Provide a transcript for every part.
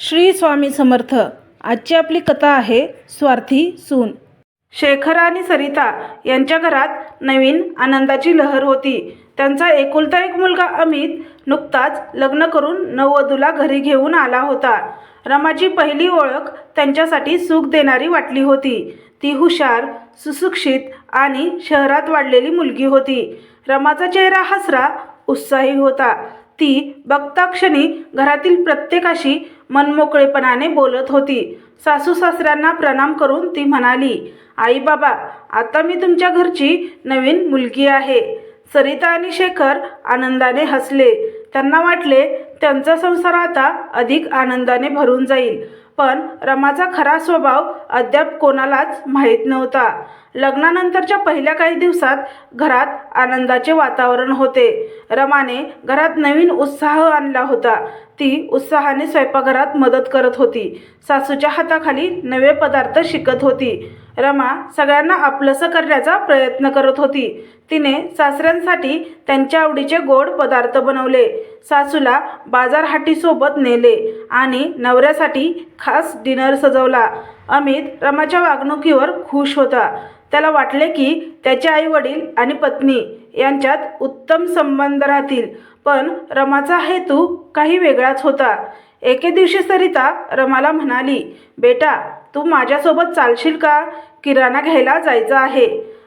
श्री स्वामी समर्थ. आजची आपली कथा आहे स्वार्थी सून. शेखर आणि सरिता यांच्या घरात नवीन आनंदाची लहर होती. त्यांचा एकुलता एक मुलगा अमित नुकताच लग्न करून नववधूला घरी घेऊन आला होता. रमाची पहिली ओळख त्यांच्यासाठी सुख देणारी वाटली होती. ती हुशार सुशिक्षित आणि शहरात वाढलेली मुलगी होती. रमाचा चेहरा हसरा उत्साही होता. ती बघताक्षणी घरातील प्रत्येकाशी मनमोकळेपणाने बोलत होती. सासू सासऱ्यांना प्रणाम करून ती म्हणाली आई बाबा आता मी तुमच्या घरची नवीन मुलगी आहे. सरिता आणि शेखर आनंदाने हसले. त्यांना वाटले त्यांचा संसार आता अधिक आनंदाने भरून जाईल. पण रमाचा खरा स्वभाव अद्याप कोणालाच माहीत नव्हता. लग्नानंतरच्या पहिल्या काही दिवसात घरात आनंदाचे वातावरण होते. रमाने घरात नवीन उत्साह आणला होता. ती उत्साहाने स्वयंपाकघरात मदत करत होती. सासूच्या हाताखाली नवे पदार्थ शिकत होती. रमा सगळ्यांना आपलंसं करण्याचा प्रयत्न करत होती. तिने सासऱ्यांसाठी त्यांच्या आवडीचे गोड पदार्थ बनवले. सासूला बाजारहाटीसोबत नेले आणि नवऱ्यासाठी खास डिनर सजवला. अमित रमाच्या वागणुकीवर खुश होता. त्याला वाटले की त्याचे आई वडील आणि पत्नी यांच्यात उत्तम संबंध राहतील पण रमाचा हेतू काही वेगळाच होता. एके दिवशी सरिता रमाला म्हणाली बेटा तू माझ्यासोबत चालशील का? किराणा घ्यायला जायचं आहे.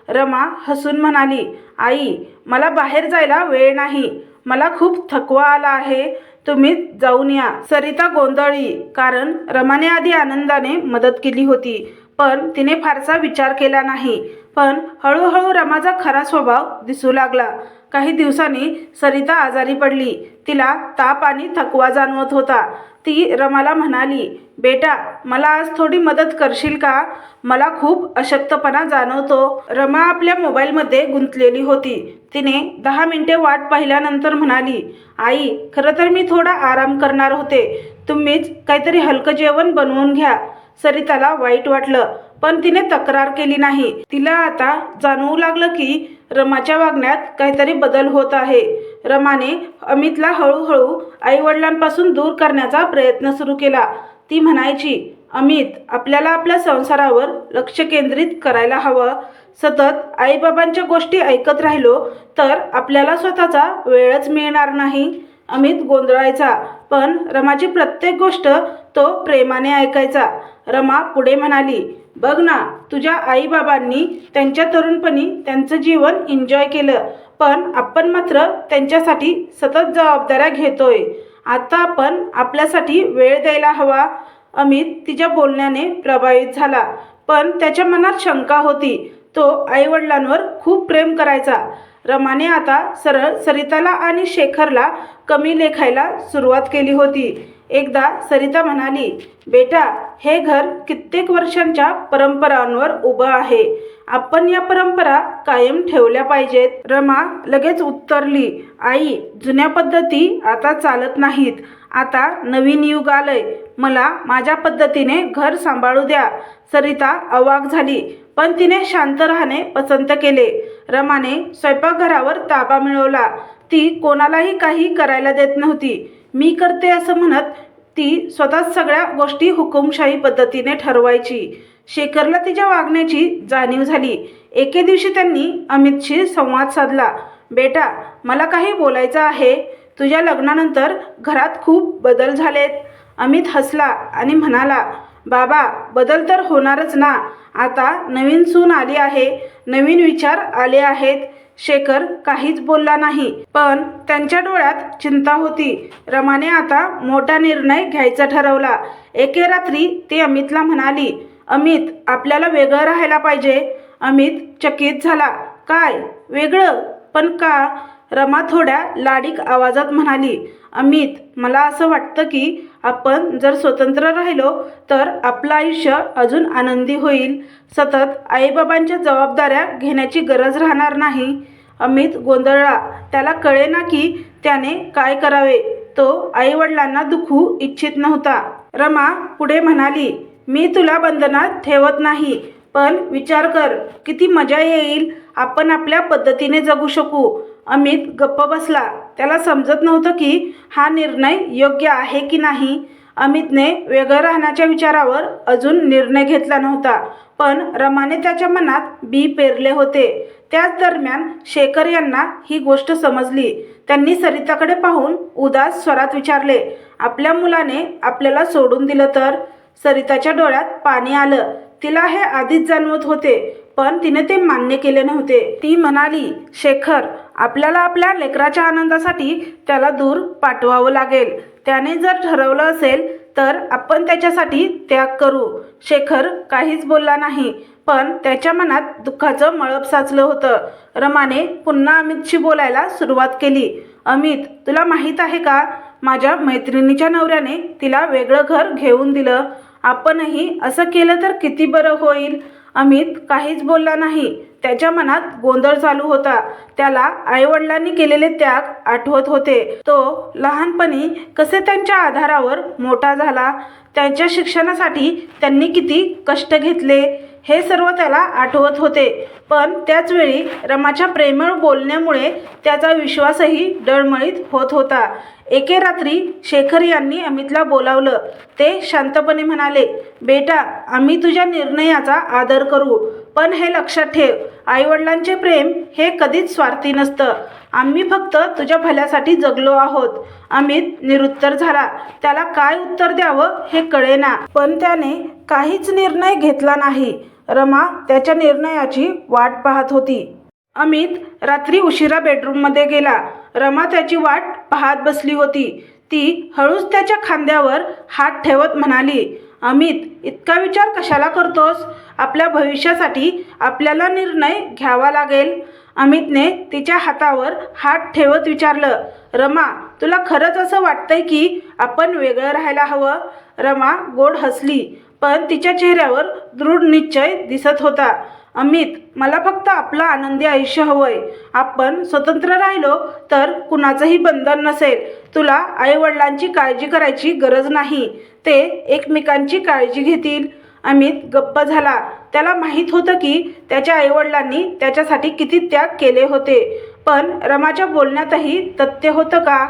रमा हसून म्हणाली आई मला बाहेर जायला वेळ नाही. मला खूप थकवा आला आहे. तुम्ही जाऊन या. सरिता गोंधळी कारण रमाने आधी आनंदाने मदत केली होती पण तिने फारसा विचार केला नाही. पण हळूहळू रमाचा खरा स्वभाव दिसू लागला. काही दिवसांनी सरिता आजारी पडली. तिला ताप आणि थकवा जाणवत होता. ती रमाला म्हणाली बेटा मला आज थोडी मदत करशील का? मला खूप अशक्तपणा जाणवतो. रमा आपल्या मोबाईलमध्ये गुंतलेली होती. तिने दहा मिनिटे वाट पाहिल्यानंतर म्हणाली आई खरं तर मी थोडा आराम करणार होते. तुम्हीच काहीतरी हलकं जेवण बनवून घ्या. सरिताला वाईट वाटलं. पण तिने तक्रार केली नाही. तिला आता जाणवू लागलं की रमाच्या वागण्यात काहीतरी बदल होत आहे. रमाने अमितला हळूहळू आईवडिलांपासून दूर करण्याचा प्रयत्न सुरू केला. ती म्हणायची अमित आपल्याला आपल्या संसारावर लक्ष केंद्रित करायला हवं. सतत आईबाबांच्या गोष्टी ऐकत राहिलो तर आपल्याला स्वतःचा वेळच मिळणार नाही. अमित गोंधळायचा पण रमाची प्रत्येक गोष्ट तो प्रेमाने ऐकायचा. रमा पुढे म्हणाली बघ ना तुझ्या आईबाबांनी त्यांच्या तरुणपणी त्यांचं जीवन एन्जॉय केलं. पण आपण मात्र त्यांच्यासाठी सतत जबाबदाऱ्या घेतोय. आता आपण आपल्यासाठी वेळ द्यायला हवा. अमित तिच्या बोलण्याने प्रभावित झाला. पण त्याच्या मनात शंका होती. तो आईवडिलांवर खूप प्रेम करायचा. रमाने आता सरळ सरिताला आणि शेखरला कमी लेखायला सुरुवात केली होती. एकदा सरिता म्हणाली बेटा हे घर कित्येक वर्षांच्या परंपरांवर उभं आहे. आपण या परंपरा कायम ठेवल्या पाहिजेत. रमा लगेच उत्तरली आई जुन्या पद्धती आता चालत नाहीत. आता नवीन युग आलंय. मला माझ्या पद्धतीने घर सांभाळू द्या. सरिता अवाक झाली पण तिने शांत राहणे पसंत केले. रमाने स्वयंपाकघरावर ताबा मिळवला. ती कोणालाही काही करायला देत नव्हती. मी करते असं म्हणत ती स्वतःच सगळ्या गोष्टी हुकुमशाही पद्धतीने ठरवायची. शेखरला तिच्या वागण्याची जाणीव झाली. एके दिवशी त्यांनी अमितशी संवाद साधला. बेटा मला काही बोलायचं आहे. तुझ्या लग्नानंतर घरात खूप बदल झालेत. अमित हसला आणि म्हणाला बाबा बदल तर होणारच ना. आता नवीन सून आली आहे. नवीन विचार आले आहेत. शेखर काहीच बोलला नाही पण त्यांच्या डोळ्यात चिंता होती. रमाने आता मोठा निर्णय घ्यायचा ठरवला. एके रात्री ती अमितला म्हणाली अमित आपल्याला वेगळं राहायला पाहिजे. अमित चकित झाला काय? वेगळं? पण का? रमा थोड्या लाडीक आवाजात म्हणाली अमित मला असं वाटतं की आपण जर स्वतंत्र राहिलो तर आपलं आयुष्य अजून आनंदी होईल. सतत आईबाबांच्या जबाबदाऱ्या घेण्याची गरज राहणार नाही. अमित गोंधळला. त्याला कळेना की त्याने काय करावे? तो आईवडिलांना दुखू इच्छित नव्हता. रमा पुढे म्हणाली मी तुला बंधनात ठेवत नाही पण विचार कर किती मजा येईल. आपण आपल्या पद्धतीने जगू शकू. अमित गप्प बसला. त्याला समजत नव्हतं की हा निर्णय योग्य आहे की नाही. अमितने वेगळं राहण्याच्या विचारावर अजून निर्णय घेतला नव्हता पण रमाने त्याच्या मनात बी पेरले होते. त्याच दरम्यान शेखर यांना ही गोष्ट समजली. त्यांनी सरिताकडे पाहून उदास स्वरात विचारले आपल्या मुलाने आपल्याला सोडून दिलं तर? सरिताच्या डोळ्यात पाणी आलं. तिला हे आधीच जाणवत होते पण तिने ते मान्य केले नव्हते. ती म्हणाली शेखर आपल्याला आपल्या लेकराच्या आनंदासाठी त्याला दूर पाठवावं लागेल. त्याने जर ठरवलं असेल तर आपण त्याच्यासाठी त्याग करू. शेखर काहीच बोलला नाही पण त्याच्या मनात दुःखाचं मळप साचलं होतं. रमाने पुन्हा अमितशी बोलायला सुरुवात केली. अमित तुला माहीत आहे का? माझ्या मैत्रिणीच्या नवऱ्याने तिला वेगळं घर घेऊन दिलं. आपणही असं केलं तर किती बरं होईल. अमित काहीच बोलला नाही. त्याच्या मनात गोंधळ चालू होता. त्याला आईवडिलांनी केलेले त्याग आठवत होते. तो लहानपणी कसे त्यांच्या आधारावर मोठा झाला? त्यांच्या शिक्षणासाठी त्यांनी किती कष्ट घेतले? हे सर्व त्याला आठवत होते. पण त्याचवेळी रमाच्या प्रेमळ बोलण्यामुळे त्याचा विश्वासही डळमळीत होत होता. एके रात्री शेखर यांनी अमितला बोलावलं. ते शांतपणे म्हणाले बेटा आम्ही तुझ्या निर्णयाचा आदर करू. पण हे लक्षात ठेव आईवडिलांचे प्रेम हे कधीच स्वार्थी नसतं. आम्ही फक्त तुझ्या भल्यासाठी जगलो आहोत. अमित निरुत्तर झाला. त्याला काय उत्तर द्यावं हे कळेना. पण त्याने काहीच निर्णय घेतला नाही. रमा त्याच्या निर्णयाची वाट पाहत होती. अमित रात्री उशिरा बेडरूममध्ये गेला. रमा त्याची वाट पाहत बसली होती. ती हळूच त्याच्या खांद्यावर हात ठेवत म्हणाली अमित इतका विचार कशाला करतोस? आपल्या भविष्यासाठी आपल्याला निर्णय घ्यावा लागेल. अमितने तिच्या हातावर हात ठेवत विचारलं रमा तुला खरंच असं वाटतंय की आपण वेगळं राहायला हवं? रमा गोड हसली पण तिच्या चेहऱ्यावर दृढ निश्चय दिसत होता. अमित मला फक्त आपलं आनंदी आयुष्य हवंय. आपण स्वतंत्र राहिलो तर कुणाचंही बंधन नसेल. तुला आईवडिलांची काळजी करायची गरज नाही. ते एकमेकांची काळजी घेतील. अमित गप्प झाला. त्याला माहीत होतं की त्याच्या आईवडिलांनी त्याच्यासाठी किती त्याग केले होते. पण रमाच्या बोलण्यातही तथ्य होतं का?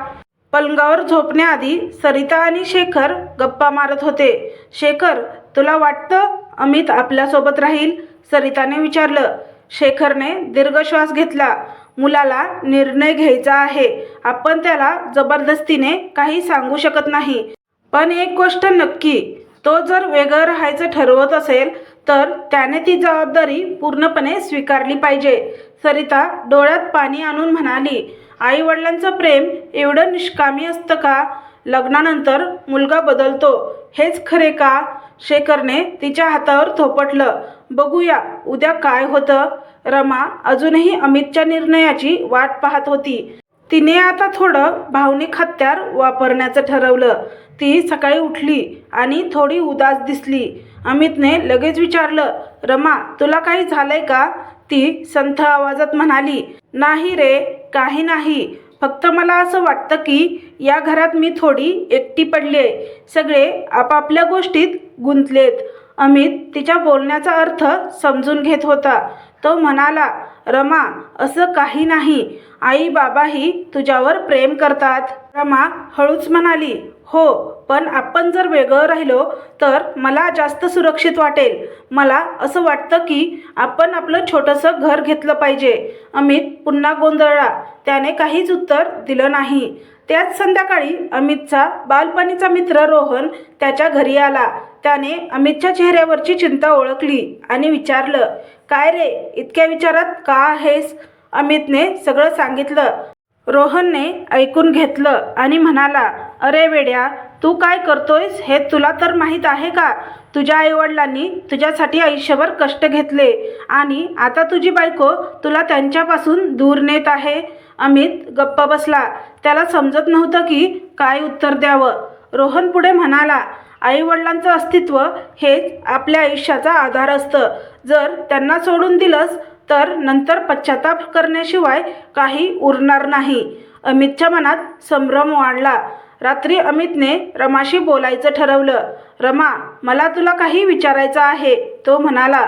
पलंगावर झोपण्याआधी सरिता आणि शेखर गप्पा मारत होते. शेखर तुला वाटतं अमित आपल्यासोबत राहील? सरिताने विचारलं शेखरने दीर्घ श्वास घेतला. मुलाला निर्णय घ्यायचा आहे. आपण त्याला जबरदस्तीने काही सांगू शकत नाही. पण एक गोष्ट नक्की तो जर वेगळं राहायचं ठरवत असेल तर त्याने ती जबाबदारी पूर्णपणे स्वीकारली पाहिजे. सरिता डोळ्यात पाणी आणून म्हणाली आई वडिलांचं प्रेम एवढं निष्कामी असतं का? लग्नानंतर मुलगा बदलतो. हेच खरे का? शेखरने तिच्या हातावर थोपटलं. बघूया उद्या काय होतं? रमा अजूनही अमितच्या निर्णयाची वाट पाहत होती. तिने आता थोडं भावनिक हत्यार वापरण्याचं ठरवलं. ती सकाळी उठली आणि थोडी उदास दिसली. अमितने लगेच विचारलं रमा तुला काही झालंय का? ती संथ आवाजात म्हणाली नाही रे काही नाही. फक्त मला असं वाटतं की या घरात मी थोडी एकटी पडली आहे सगळे आपापल्या गोष्टीत गुंतलेत. अमित तिच्या बोलण्याचा अर्थ समजून घेत होता. तो म्हणाला रमा असं काही नाही. आई बाबाही तुझ्यावर प्रेम करतात. रमा हळूच म्हणाली हो पण आपण जर वेगळं राहिलो तर मला जास्त सुरक्षित वाटेल. मला असं वाटतं की आपण आपलं छोटंसं घर घेतलं पाहिजे. अमित पुन्हा गोंधळला त्याने काहीच उत्तर दिलं नाही. त्याच संध्याकाळी अमितचा बालपणीचा मित्र रोहन त्याच्या घरी आला. त्याने अमितच्या चेहऱ्यावरची चिंता ओळखली आणि विचारलं काय रे इतक्या विचारात का आहेस? अमितने सगळं सांगितलं. रोहनने ऐकून घेतलं आणि म्हणाला अरे वेड्या तू काय करतोयस? हे तुला तर माहीत आहे का? तुझ्या आईवडिलांनी तुझ्यासाठी आयुष्यभर कष्ट घेतले आणि आता तुझी बायको तुला त्यांच्यापासून दूर नेत आहे. अमित गप्प बसला. त्याला समजत नव्हतं की काय उत्तर द्यावं. रोहन पुढे म्हणाला आईवडिलांचं अस्तित्व हेच आपल्या आयुष्याचा आधार असतं. जर त्यांना सोडून दिलंस तर नंतर पश्चाताप करण्याशिवाय काही उरणार नाही. अमितच्या मनात संभ्रम वाढला. रात्री अमितने रमाशी बोलायचं ठरवलं. रमा मला तुला काही विचारायचं आहे तो म्हणाला.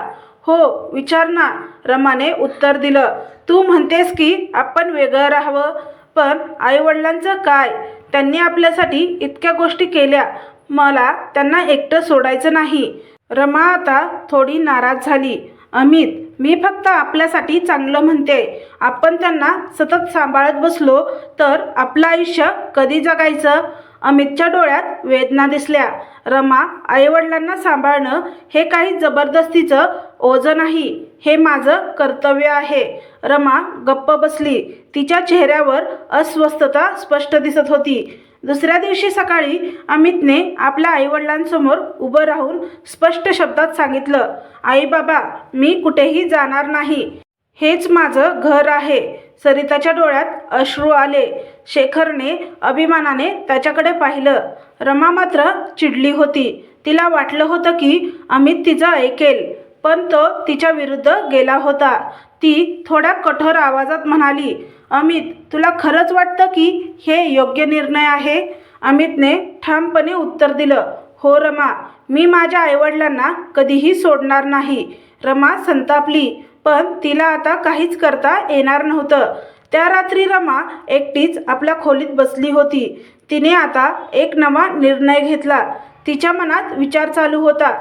हो विचार ना रमाने उत्तर दिलं. तू म्हणतेस की आपण वेगळं राहावं पण आईवडिलांचं काय? त्यांनी आपल्यासाठी इतक्या गोष्टी केल्या. मला त्यांना एकटं सोडायचं नाही. रमा आता थोडी नाराज झाली. अमित मी फक्त आपल्यासाठी चांगलं म्हणते. आपण त्यांना सतत सांभाळत बसलो तर आपलं आयुष्य कधी जगायचं? अमितच्या डोळ्यात वेदना दिसल्या. रमा आईवडिलांना सांभाळणं हे काही जबरदस्तीचं ओझं नाही. हे माझं कर्तव्य आहे. रमा गप्प बसली. तिच्या चेहऱ्यावर अस्वस्थता स्पष्ट दिसत होती. दुसऱ्या दिवशी सकाळी अमितने आपल्या आईवडिलांसमोर उभं राहून स्पष्ट शब्दात सांगितलं आई बाबा मी कुठेही जाणार नाही. हेच माझं घर आहे. सरिताच्या डोळ्यात अश्रू आले. शेखरने अभिमानाने त्याच्याकडे पाहिलं. रमा मात्र चिडली होती. तिला वाटलं होतं की अमित तिचं ऐकेल पण तो तिच्या विरुद्ध गेला होता. ती थोड्या कठोर आवाजात म्हणाली अमित तुला खरंच वाटतं की हे योग्य निर्णय आहे? अमितने ठामपणे उत्तर दिलं हो रमा मी माझ्या आईवडिलांना कधीही सोडणार नाही. रमा संतापली पण तिला आता काहीच करता येणार नव्हतं. त्या रात्री रमा एकटीच आपल्या खोलीत बसली होती. तिने आता एक नवा निर्णय घेतला. तिच्या मनात विचार चालू होता.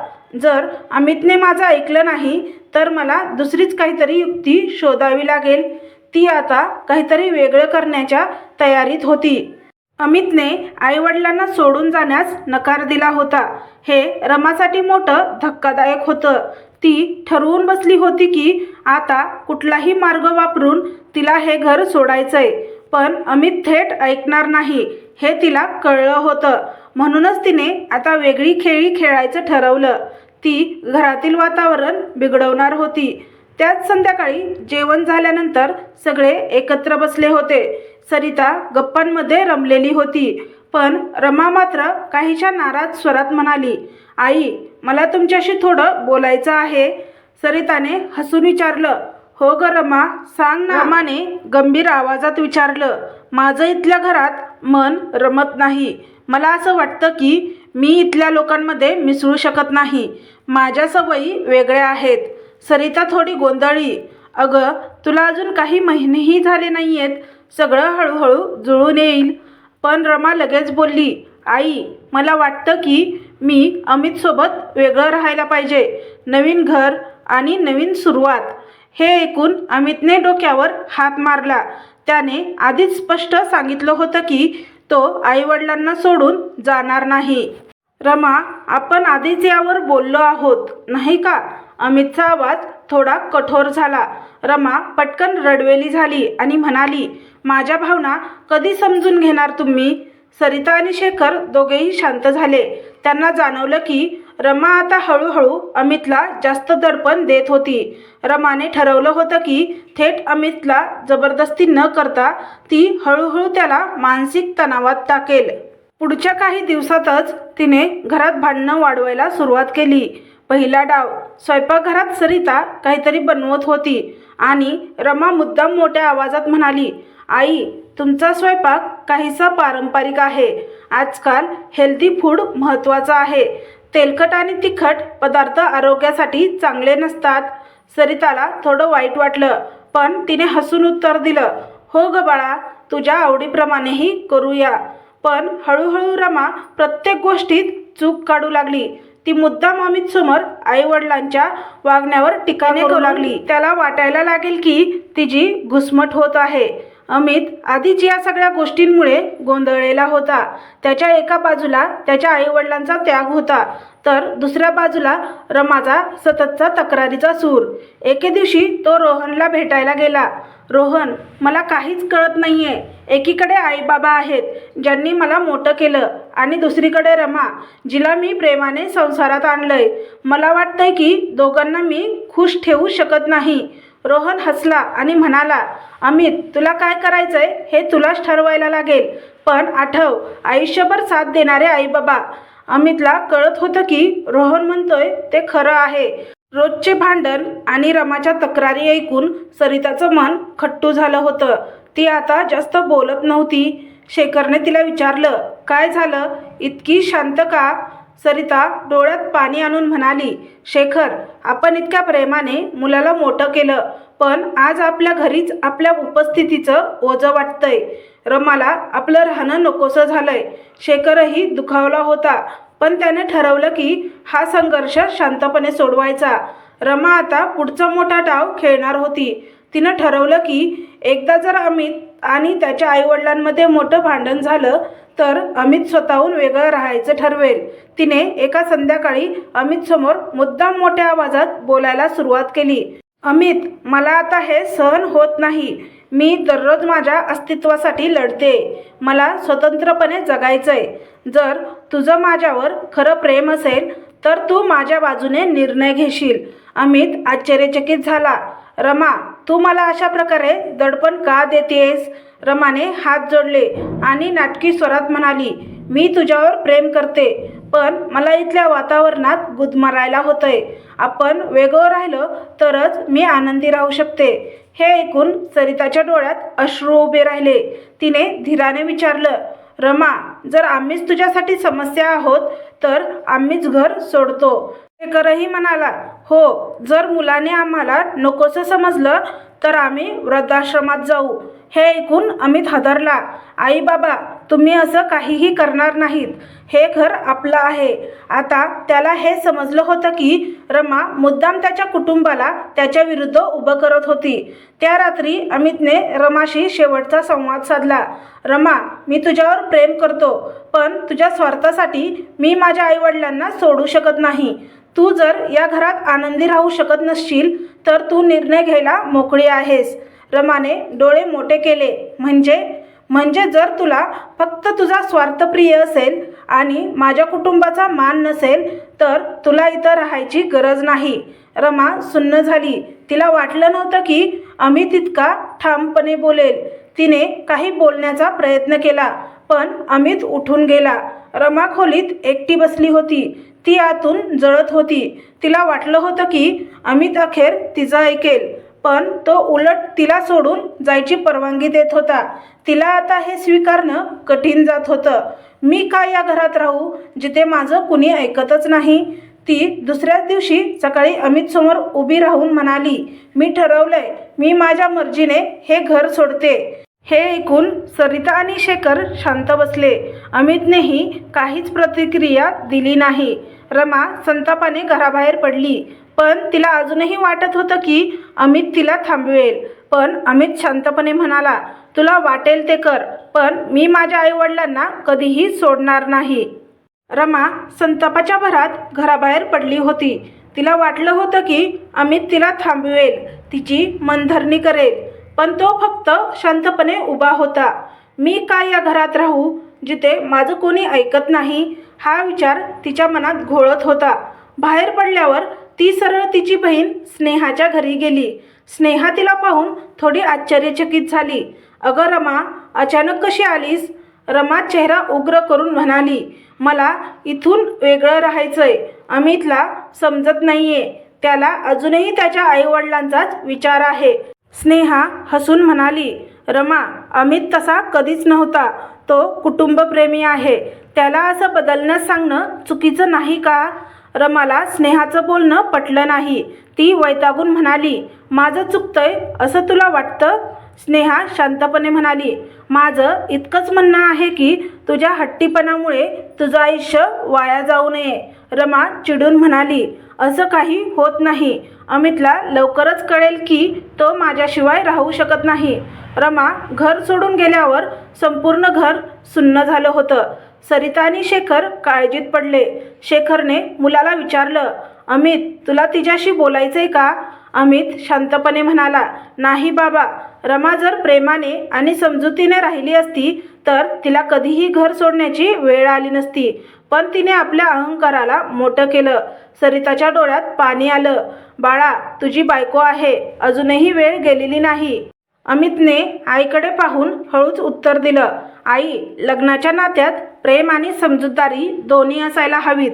जर अमितने माझं ऐकलं नाही तर मला दुसरीच काहीतरी युक्ती शोधावी लागेल. ती आता काहीतरी वेगळं करण्याच्या तयारीत होती. अमितने आईवडिलांना सोडून जाण्यास नकार दिला होता. हे रमासाठी मोठं धक्कादायक होतं. ती ठरवून बसली होती की आता कुठलाही मार्ग वापरून तिला हे घर सोडायचंय. पण अमित थेट ऐकणार नाही. हे तिला कळलं होतं. म्हणूनच तिने आता वेगळी खेळी खेळायचं ठरवलं. ती घरातील वातावरण बिघडवणार होती. त्याच संध्याकाळी जेवण झाल्यानंतर सगळे एकत्र बसले होते. सरिता गप्पांमध्ये रमलेली होती. पण रमा मात्र काहीशा नाराज स्वरात म्हणाली आई मला तुमच्याशी थोडं बोलायचं आहे. सरिताने हसून विचारलं हो ग रमा सांग ना. रमाने गंभीर आवाजात विचारलं माझं इथल्या घरात मन रमत नाही. मला असं वाटतं की मी इथल्या लोकांमध्ये मिसळू शकत नाही. माझ्या सवयी वेगळ्या आहेत. सरिता थोडी गोंधळी. अगं तुला अजून काही महिनेही झाले नाही आहेत सगळं हळूहळू जुळून येईल. पण रमा लगेच बोलली आई मला वाटतं की मी अमितसोबत वेगळं राहायला पाहिजे. नवीन घर आणि नवीन सुरुवात. हे ऐकून अमितने डोक्यावर हात मारला. त्याने आधीच स्पष्ट सांगितलं होतं की तो आईवडिलांना सोडून जाणार नाही. रमा आपण आधीच यावर बोललो आहोत नाही का? अमितचा आवाज थोडा कठोर झाला. रमा पटकन रडवेली झाली आणि म्हणाली माझ्या भावना कधी समजून घेणार तुम्ही? सरिता आणि शेखर दोघेही शांत झाले. त्यांना जाणवलं की रमा आता हळूहळू अमितला जास्त दडपण देत होती. रमाने ठरवलं होतं की थेट अमितला जबरदस्ती न करता ती हळूहळू त्याला मानसिक तणावात टाकेल. पुढच्या काही दिवसातच तिने घरात भांडणं वाढवायला सुरुवात केली. पहिला डाव स्वयंपाकघरात सरिता काहीतरी बनवत होती आणि रमा मुद्दाम मोठ्या आवाजात म्हणाली आई तुमचा स्वयंपाक काहीसा पारंपरिक आहे. आजकाल हेल्दी फूड महत्त्वाचं आहे. तेलकट आणि तिखट पदार्थ आरोग्यासाठी चांगले नसतात. सरिताला थोडं वाईट वाटलं पण तिने हसून उत्तर दिलं हो ग बाळा तुझ्या आवडीप्रमाणेही करूया. पण हळूहळू रमा प्रत्येक गोष्टीत चूक काढू लागली. ती मुद्दाम अमित समोर आई वडिलांच्या वागण्यावर टीका करू लागली. त्याला वाटायला लागेल की तिची घुसमट होत आहे. अमित आधीच या सगळ्या गोष्टींमुळे गोंधळलेला होता. त्याच्या एका बाजूला त्याच्या आईवडिलांचा त्याग होता. तर दुसऱ्या बाजूला रमाचा सततचा तक्रारीचा सूर. एके दिवशी तो रोहनला भेटायला गेला. रोहन मला काहीच कळत नाही आहे एकीकडे आईबाबा आहेत ज्यांनी मला मोठं केलं. आणि दुसरीकडे रमा जिला मी प्रेमाने संसारात आणलंय. मला वाटतंय की दोघांना मी खुश ठेवू शकत नाही. रोहन हसला आणि म्हणाला अमित तुला काय करायचंय? हे तुलाच ठरवायला लागेल. पण आठव आयुष्यभर साथ देणारे आईबाबा. अमितला कळत होतं की रोहन म्हणतोय ते खरं आहे. रोजचे भांडण आणि रमाच्या तक्रारी ऐकून सरिताचं मन खट्टू झालं होतं. ती आता जास्त बोलत नव्हती. शेखरने तिला विचारलं काय झालं? इतकी शांत का? सरिता डोळ्यात पाणी आणून म्हणाली शेखर आपण इतक्या प्रेमाने मुलाला मोठं केलं पण आज आपल्या घरीच आपल्या उपस्थितीचं ओझं वाटतंय. रमाला आपलं राहणं नकोसं झालंय. शेखरही दुखावला होता. पण त्याने ठरवलं की हा संघर्ष शांतपणे सोडवायचा. रमा आता पुढचा मोठा डाव खेळणार होती. तिनं ठरवलं की एकदा जर अमित आणि त्याच्या आईवडिलांमध्ये मोठं भांडण झालं तर अमित स्वतःहून वेगळं राहायचं ठरवेल. तिने एका संध्याकाळी अमित समोर मुद्दाम मोठ्या आवाजात बोलायला सुरुवात केली. अमित मला आता हे सहन होत नाही. मी दररोज माझ्या अस्तित्वासाठी लढते. मला स्वतंत्रपणे जगायचंय. जर तुझं माझ्यावर खरं प्रेम असेल तर तू माझ्या बाजूने निर्णय घेशील. अमित आश्चर्यचकित झाला. रमा तू मला अशा प्रकारे दडपण का देतेस? रमाने हात जोडले आणि नाटकी स्वरात म्हणाली मी तुझ्यावर प्रेम करते पण मला इथल्या वातावरणात गुदमरायला होतंय. आपण वेगळं राहिलं तरच मी आनंदी राहू शकते. हे ऐकून सरिताच्या डोळ्यात अश्रू उभे राहिले. तिने धीराने विचारलं रमा जर आम्हीच तुझ्यासाठी समस्या आहोत तर आम्हीच घर सोडतो. शेखरही म्हणाला हो जर मुलाने आम्हाला नकोसं समजलं तर आम्ही वृद्धाश्रमात जाऊ. हे ऐकून अमित हादरला. आई बाबा तुम्ही असं काहीही करणार नाहीत. हे घर आपलं आहे. आता त्याला हे समजलं होतं की रमा मुद्दाम त्याच्या कुटुंबाला त्याच्या विरुद्ध उभं करत होती. त्या रात्री अमितने रमाशी शेवटचा संवाद साधला. रमा मी तुझ्यावर प्रेम करतो पण तुझ्या स्वार्थासाठी मी माझ्या आईवडिलांना सोडू शकत नाही. तू जर या घरात आनंदी राहू शकत नसशील तर तू निर्णय घ्यायला मोकळी आहेस. रमाने डोळे मोठे केले. म्हणजे म्हणजे जर तुला फक्त तुझा स्वार्थप्रिय असेल आणि माझ्या कुटुंबाचा मान नसेल तर तुला इथं राहायची गरज नाही. रमा सुन्न झाली. तिला वाटलं नव्हतं की अमित इतका ठामपणे बोलेल. तिने काही बोलण्याचा प्रयत्न केला पण अमित उठून गेला. रमा खोलीत एकटी बसली होती. ती आतून जळत होती. तिला वाटलं होतं की अमित अखेर तिचं ऐकेल. पण तो उलट तिला सोडून जायची परवानगी देत होता. तिला आता हे स्वीकारणं कठीण जात होतं. मी काय या घरात राहू जिथे माझं कुणी ऐकतच नाही? ती दुसऱ्याच दिवशी सकाळी अमित समोर उभी राहून म्हणाली मी ठरवलंय मी माझ्या मर्जीने हे घर सोडते. हे ऐकून सरिता आणि शेखर शांत बसले. अमितनेही काहीच प्रतिक्रिया दिली नाही. रमा संतापाने घराबाहेर पडली. पण तिला अजूनही वाटत होतं की अमित तिला थांबवेल. पण अमित शांतपणे म्हणाला तुला वाटेल ते कर पण मी माझ्या आईवडिलांना कधीही सोडणार नाही. रमा संतापाच्या भरात घराबाहेर पडली होती. तिला वाटलं होतं की अमित तिला थांबवेल तिची मनधरणी करेल पण तो फक्त शांतपणे उभा होता. मी काय या घरात राहू जिथे माझं कोणी ऐकत नाही? हा विचार तिच्या मनात घोळत होता. बाहेर पडल्यावर ती सरळ तिची बहीण स्नेहाच्या घरी गेली. स्नेहा तिला पाहून थोडी आश्चर्यचकित झाली. अगं रमा अचानक कशी आलीस? रमा चेहरा उग्र करून म्हणाली. मला इथून वेगळं राहायचंय. अमितला समजत नाहीये. त्याला अजूनही त्याच्या आईवडिलांचाच विचार आहे. स्नेहा हसून म्हणाली. रमा अमित तसा कधीच नव्हता. तो कुटुंबप्रेमी आहे. त्याला असं बदलण्यास सांगणं चुकीचं नाही का? रमाला स्नेहाचं बोलणं पटलं नाही. ती वैतागून म्हणाली माझं चुकतंय असं तुला वाटतं? स्नेहा शांतपणे म्हणाली माझं इतकंच म्हणणं आहे की तुझ्या हट्टीपणामुळे तुझं आयुष्य वाया जाऊ नये. रमा चिडून म्हणाली असं काही होत नाही. अमितला लवकरच कळेल की तो माझ्याशिवाय राहू शकत नाही. रमा घर सोडून गेल्यावर संपूर्ण घर सुन्न झालं होतं. सरिता आणि शेखर काळजीत पडले. शेखरने मुलाला विचारलं अमित तुला तिच्याशी बोलायचंय का? अमित शांतपणे म्हणाला नाही बाबा. रमा जर प्रेमाने आणि समजुतीने राहिली असती तर तिला कधीही घर सोडण्याची वेळ आली नसती. पण तिने आपल्या अहंकाराला मोठं केलं. सरिताच्या डोळ्यात पाणी आलं. बाळा तुझी बायको आहे. अजूनही वेळ गेलेली नाही. अमितने आईकडे पाहून हळूच उत्तर दिलं आई लग्नाच्या नात्यात प्रेम आणि समजूतदारी दोन्ही असायला हवीत.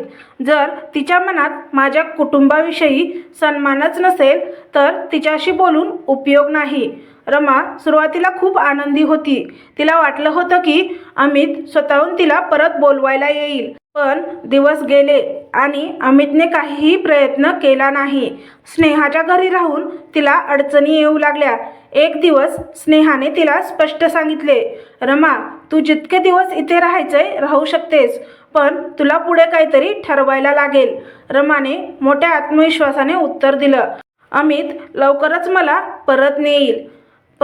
जर तिच्या मनात माझ्या कुटुंबाविषयी सन्मानच नसेल तर तिच्याशी बोलून उपयोग नाही. रमा सुरुवातीला खूप आनंदी होती. तिला वाटलं होतं की अमित स्वतःहून तिला परत बोलवायला येईल. पण दिवस गेले आणि अमितने काहीही प्रयत्न केला नाही. स्नेहाच्या घरी राहून तिला अडचणी येऊ लागल्या. एक दिवस स्नेहाने तिला स्पष्ट सांगितले रमा तू जितके दिवस इथे राहायचंय राहू शकतेस पण तुला पुढे काहीतरी ठरवायला लागेल. रमाने मोठ्या आत्मविश्वासाने उत्तर दिलं. अमित लवकरच मला परत नेईल.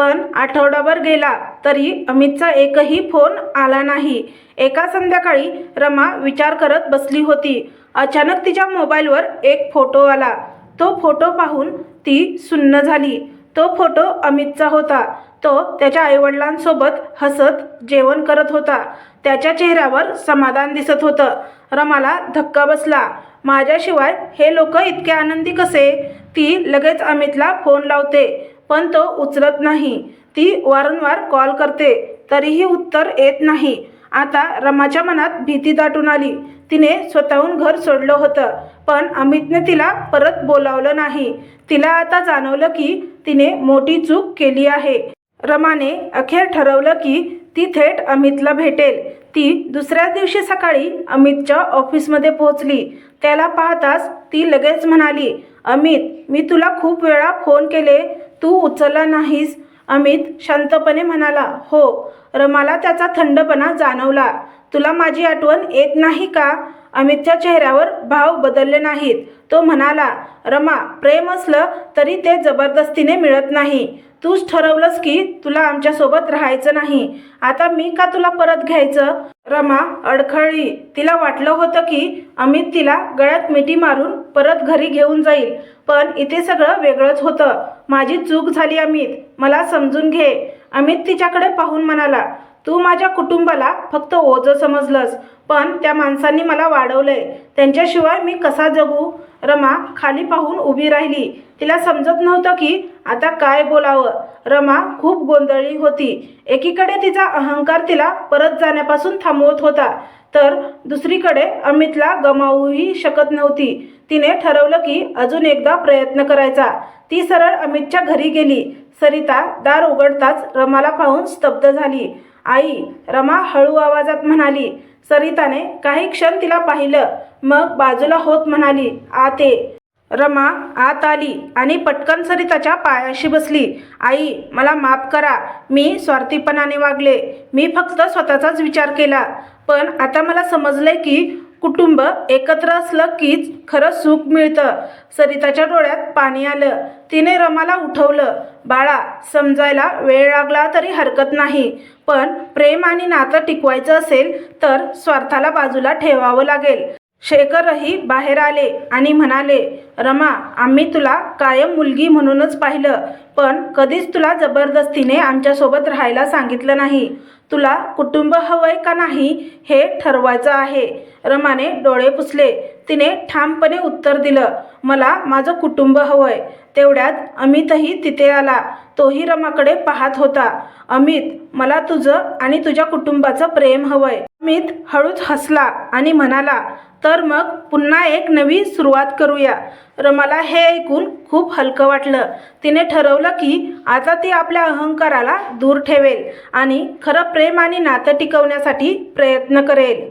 पण आठवडाभर गेला तरी अमितचा एकही फोन आला नाही. एका संध्याकाळी रमा विचार करत बसली होती. अचानक तिच्या मोबाईलवर एक फोटो आला. तो फोटो पाहून ती सुन्न झाली. तो फोटो अमितचा होता. तो त्याच्या आईवडिलांसोबत हसत जेवण करत होता. त्याच्या चेहऱ्यावर समाधान दिसत होतं. रमाला धक्का बसला. माझ्याशिवाय हे लोक इतके आनंदी कसे? ती लगेच अमितला फोन लावते. पण तो उचलत नाही. ती वारंवार कॉल करते तरीही उत्तर येत नाही. आता रमाच्या मनात भीती दाटून आली. तिने स्वतःहून घर सोडलं होतं पण अमितने तिला परत बोलावलं नाही. तिला आता जाणवलं की तिने मोठी चूक केली आहे. रमाने अखेर ठरवलं की ती थेट अमितला भेटेल. ती दुसऱ्याच दिवशी सकाळी अमितच्या ऑफिसमध्ये पोहोचली. त्याला पाहताच ती लगेच म्हणाली अमित मी तुला खूप वेळा फोन केले तू उचलला नाहीस. अमित शांतपणे म्हणाला हो. रमाला त्याचा थंडपणा जाणवला. तुला माझी आठवण येत नाही का? अमितच्या चेहऱ्यावर भाव बदलले नाहीत. तो म्हणाला रमा प्रेम असलं तरी ते जबरदस्तीने मिळत नाही. तूच ठरवलंस की तुला आमच्यासोबत राहायचं नाही. आता मी का तुला परत घ्यायचं? रमा अडखळली. तिला वाटलं होतं की अमित तिला गळ्यात मिठी मारून परत घरी घेऊन जाईल. पण इथे सगळं वेगळंच होतं. माझी चूक झाली अमित. मला समजून घे. अमित तिच्याकडे पाहून म्हणाला तू माझ्या कुटुंबाला फक्त ओझं समजलंस पण त्या माणसांनी मला वाढवलंय. त्यांच्याशिवाय मी कसा जगू? रमा खाली पाहून उभी राहिली. तिला समजत नव्हतं की आता काय बोलावं. रमा खूप गोंधळली होती. एकीकडे तिचा अहंकार तिला परत जाण्यापासून थांबवत होता तर दुसरीकडे अमितला गमावूही शकत नव्हती. तिने ठरवलं की अजून एकदा प्रयत्न करायचा. ती सरळ अमितच्या घरी गेली. सरिता दार उघडताच रमाला पाहून स्तब्ध झाली. आई रमा हळू आवाजात म्हणाली सरिताने काही क्षण तिला पाहिलं मग बाजूला होत म्हणाली आते. रमा आत आली आणि पटकन सरिताच्या पायाशी बसली. आई मला माफ करा मी स्वार्थीपणाने वागले मी फक्त स्वतःचाच विचार केला. पण आता मला समजलंय की कुटुंब एकत्र असलं कीच खरं सुख मिळतं. सरिताच्या डोळ्यात पाणी आलं. तिने रमाला उठवलं. बाळा समजायला वेळ लागला तरी हरकत नाही. पण प्रेम आणि नातं टिकवायचं असेल तर स्वार्थाला बाजूला ठेवावं लागेल. शेखरही बाहेर आले आणि म्हणाले रमा आम्ही तुला कायम मुलगी म्हणूनच पाहिलं. पण कधीच तुला जबरदस्तीने आमच्यासोबत राहायला सांगितलं नाही. तुला कुटुंब हवंय का नाही हे ठरवायचं आहे. रमाने डोळे पुसले. तिने ठामपणे उत्तर दिलं मला माझं कुटुंब हवंय. तेवढ्यात अमितही तिथे आला. तोही रमाकडे पाहत होता. अमित मला तुझं आणि तुझ्या कुटुंबाचं प्रेम हवंय. अमित हळूच हसला आणि म्हणाला तर मग पुन्हा एक नवी सुरुवात करूया. रमाला हे ऐकून खूप हलकं वाटलं. तिने ठरवलं की आता ती आपल्या अहंकाराला दूर ठेवेल आणि खरं प्रेम आणि नातं टिकवण्यासाठी प्रयत्न करेल.